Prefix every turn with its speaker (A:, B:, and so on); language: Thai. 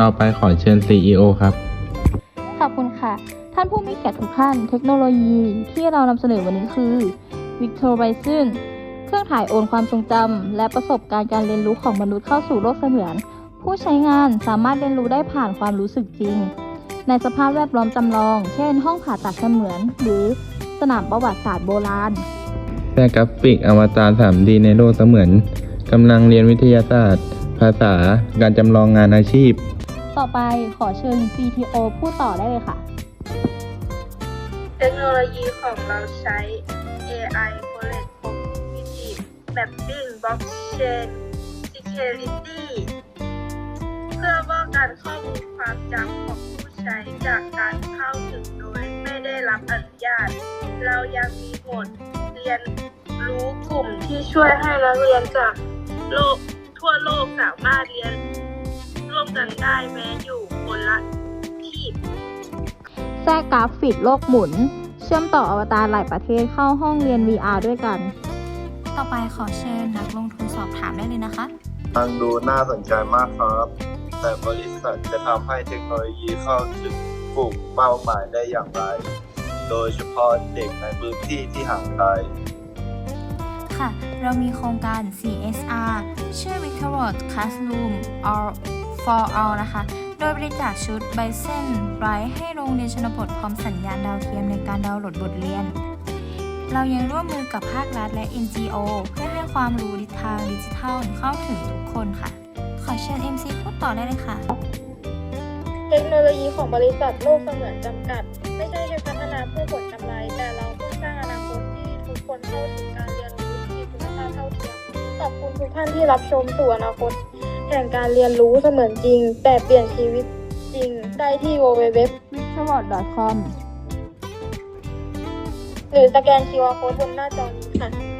A: ต่อไปขอเชิญ CEO ครับ
B: ขอบคุณค่ะ ท่านผู้มีเกียรติทุกท่าน เทคโนโลยีที่เรานำเสนอวันนี้คือ Victor b i s o n เครื่องถ่ายโอนความทรงจำและประสบการณ์การเรียนรู้ของมนุษย์เข้าสู่โลกเสมือน ผู้ใช้งานสามารถเรียนรู้ได้ผ่านความรู้สึกจริง ในสภาพแวดล้อมจำลอง เช่น ห้องผ่าตัดเสมือน หรือสนามประวัติศาสตร์โบราณ
A: แต่กราฟิกอวตาร 3D ในโลกเสมือนกำลังเรียนวิทยาศาสตร์ ภาษา การจำลองงานอาชีพ
B: ต่อไปขอเชิญ CTO พูดต่อได้เลยค่ะ
C: เทคโนโลยีของเราใช้ AI Collect Cognitive Mapping Blockchain Security เพื่อป้องกันข้อมูลความจำของผู้ใช้จากการเข้าถึงโดยไม่ได้รับอนุญาต เรายังมีโหมดเรียนรู้กลุ่มที่ช่วยให้นักเรียนจากโลกทั่วโลก สามารถเรียนร่วมกันได้แม้อยู่คนละที่
B: แทรกกราฟิกโลกหมุน เชื่อมต่ออวตารหลายประเทศเข้าห้องเรียน VR ด้วยกัน
D: ต่อไปขอเชิญนักลงทุนสอบถามได้เลยนะคะ
E: ฟังดูน่าสนใจมากครับ แต่บริษัทจะทำให้เทคโนโลยีเข้าถึงกลุ่มเป้าหมายได้อย่างไร โดยเฉพาะเด็กในพื้นที่ที่ห่างไกล
D: ค่ะ เรามีโครงการ CSR ชื่อ Victorot Classroom All for All นะคะ โดยบริจาคชุด Bison Bright ให้โรงเรียนชนบทพร้อมสัญญาณดาวเทียมในการดาวน์โหลดบทเรียน เรายังร่วมมือกับภาครัฐและ NGO เพื่อให้ความรู้ทางดิจิทัลเข้าถึงทุกคนค่ะ ขอเชิญ MC พูดต่อได้เลยค่ะ
C: เทคโนโลยีของบริษัทโลกเสมือนจำกัด ไม่ใช่แค่พัฒนาเพื่อผลกำไรแต่เรา อบคุณทุกท่านที่รับชมสู่อนาคต แห่งการเรียนรู้เสมือนจริง แต่เปลี่ยนชีวิตจริงได้ที่ www
B: w i c t o r c o m
C: หรือสแกน QR Code บนหน้าจอนี้ค่ะ